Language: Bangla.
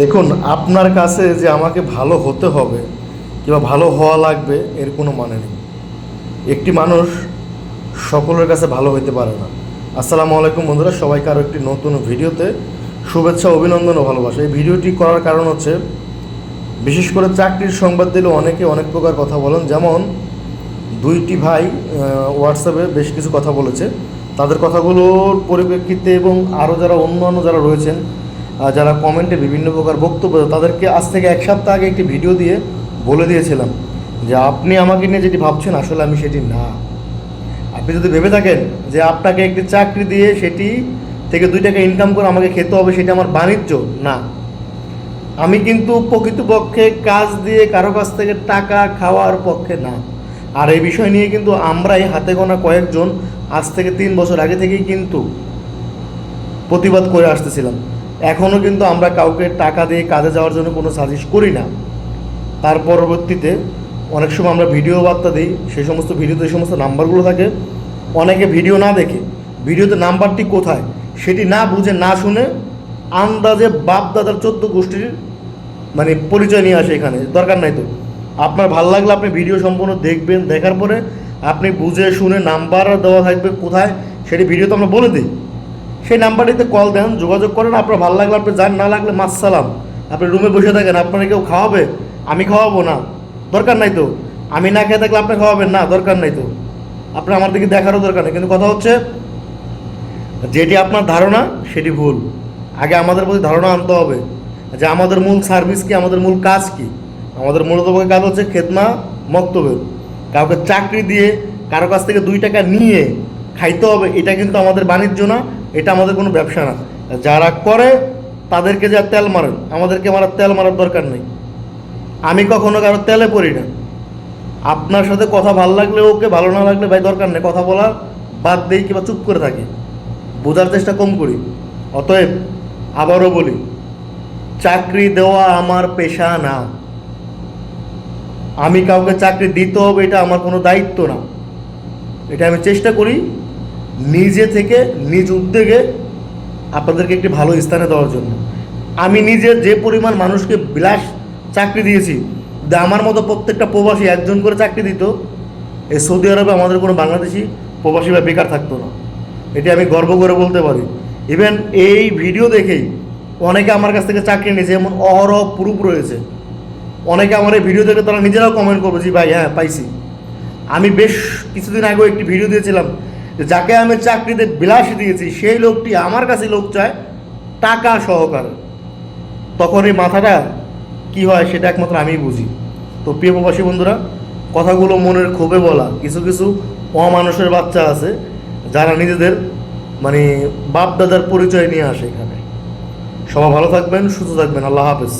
দেখুন, আপনার কাছে যে আমাকে ভালো হতে হবে কিংবা ভালো হওয়া লাগবে, এর কোনো মানে নেই। একটি মানুষ সকলের কাছে ভালো হইতে পারে না। আসসালামু আলাইকুম বন্ধুরা, সবাইকে আরও একটি নতুন ভিডিওতে শুভেচ্ছা, অভিনন্দন ও ভালোবাসা। এই ভিডিওটি করার কারণ হচ্ছে, বিশেষ করে চাকরির সংবাদ দিলে অনেকে অনেক প্রকার কথা বলেন। যেমন, দুইটি ভাই হোয়াটসঅ্যাপে বেশ কিছু কথা বলেছে। তাদের কথাগুলোর পরিপ্রেক্ষিতে এবং আরও যারা অন্যান্য যারা রয়েছেন যারা কমেন্টে বিভিন্ন প্রকার বক্তব্য তাদেরকে আজ থেকে এক সপ্তাহ আগে একটি ভিডিও দিয়ে বলে দিয়েছিলাম যে আপনি আমাকে নিয়ে যেটি ভাবছেন, আসলে আমি সেটি না। আপনি যদি ভেবে থাকেন যে আপনাকে একটি চাকরি দিয়ে সেটি থেকে দুই টাকা ইনকাম করে আমাকে খেতে হবে, সেটা আমার বাণিজ্য, না। আমি কিন্তু প্রকৃতপক্ষে কাজ দিয়ে কারও কাছ থেকে টাকা খাওয়ার পক্ষে না। আর এই বিষয় নিয়ে কিন্তু আমরাই হাতে গোনা কয়েকজন আজ থেকে তিন বছর আগে থেকেই কিন্তু প্রতিবাদ করে আসতেছিলাম। এখনও কিন্তু আমরা কাউকে টাকা দিয়ে কাজে যাওয়ার জন্য কোনো সাজেস্ট করি না। তার পরবর্তীতে অনেক সময় আমরা ভিডিও বার্তা দিই, সেই সমস্ত ভিডিওতে এই সমস্ত নাম্বারগুলো থাকে। অনেকে ভিডিও না দেখে ভিডিওতে নাম্বারটি কোথায় সেটি না বুঝে, না শুনে আন্দাজে বাপ দাদার চোদ্দ গোষ্ঠীর মানে পরিচয় নিয়ে আসে এখানে। দরকার নাই তো। আপনার ভালো লাগলে আপনি ভিডিও সম্পূর্ণ দেখবেন, দেখার পরে আপনি বুঝে, শুনে নাম্বার দেওয়া থাকবে কোথায়, সেটি ভিডিও তো আমরা বলে দিই। সেই নাম্বারটিতে কল দেন, যোগাযোগ করেন, আপনার ভালো লাগলে আপনি যান, না লাগলে মাসালাম আপনি রুমে বসে থাকেন আপনারা কেউ খাওয়াবে? আমি খাওয়াবো না। দরকার নাই তো। আমি না খেয়ে থাকলে আপনি খাওয়াবেন না, দরকার নাই তো। আপনার আমার দিকে দেখারও দরকার নেই। কিন্তু কথা হচ্ছে, যেটি আপনার ধারণা, সেটি ভুল। আগে আমাদের প্রতি ধারণা আনতে হবে যে আমাদের মূল সার্ভিস কি, আমাদের মূল কাজ কি? আমাদের মূলত কাজ হচ্ছে খেদমা মক্তব্য কাউকে চাকরি দিয়ে কারও কাছ থেকে দুই টাকা নিয়ে খাইতে হবে, এটা কিন্তু আমাদের বাণিজ্য না। এটা আমাদের কোনো ব্যবসা না। যারা করে, তাদেরকে যা তেল মারেন, আমাদেরকে মারার তেল মারার দরকার নেই। আমি কখনো কারও তেলে পড়ি না। আপনার সাথে কথা ভালো লাগলে ওকে, ভালো না লাগলে ভাই দরকার নেই। কথা বলা বাদ দেই কিংবা চুপ করে থাকি। বোঝার চেষ্টা কম করি। অতএব আবারও বলি, চাকরি দেওয়া আমার পেশা না। আমি কাউকে চাকরি দিতে হবে, এটা আমার কোনো দায়িত্ব না। এটা আমি চেষ্টা করি নিজে থেকে নিজ উদ্যোগে আপনাদেরকে একটি ভালো স্থানে দেওয়ার জন্য। আমি নিজে যে পরিমাণ মানুষকে বিলাস চাকরি দিয়েছি আমার মতো প্রত্যেকটা প্রবাসী একজন করে চাকরি দিত, এই সৌদি আরবে আমাদের কোনো বাংলাদেশি প্রবাসী বা বেকার থাকতো না। এটি আমি গর্ব করে বলতে পারি। ইভেন এই ভিডিও দেখেই অনেকে আমার কাছ থেকে চাকরি নিয়েছে, এমন অহরহ প্রুফ রয়েছে। অনেকে আমার এই ভিডিও দেখে তারা নিজেরাও কমেন্ট করবে, জি ভাই হ্যাঁ পাইছি। আমি বেশ কিছুদিন আগেও একটি ভিডিও দিয়েছিলাম যে যাকে আমি চাকরিতে বিলাসী দিয়েছি, সেই লোকটি আমার কাছে লোক চায় টাকা সহকারে। তখন এই মাথাটা কি হয় সেটা একমাত্র আমিই বুঝি। তো প্রিয় প্রবাসী বন্ধুরা, কথাগুলো মনের ক্ষোভে বলা, কিছু কিছু অমানুষের বাচ্চা আছে যারা নিজেদের মানে বাপ দাদার পরিচয় নিয়ে আসে এখানে। সবাই ভালো থাকবেন, সুস্থ থাকবেন, আল্লাহ হাফেজ।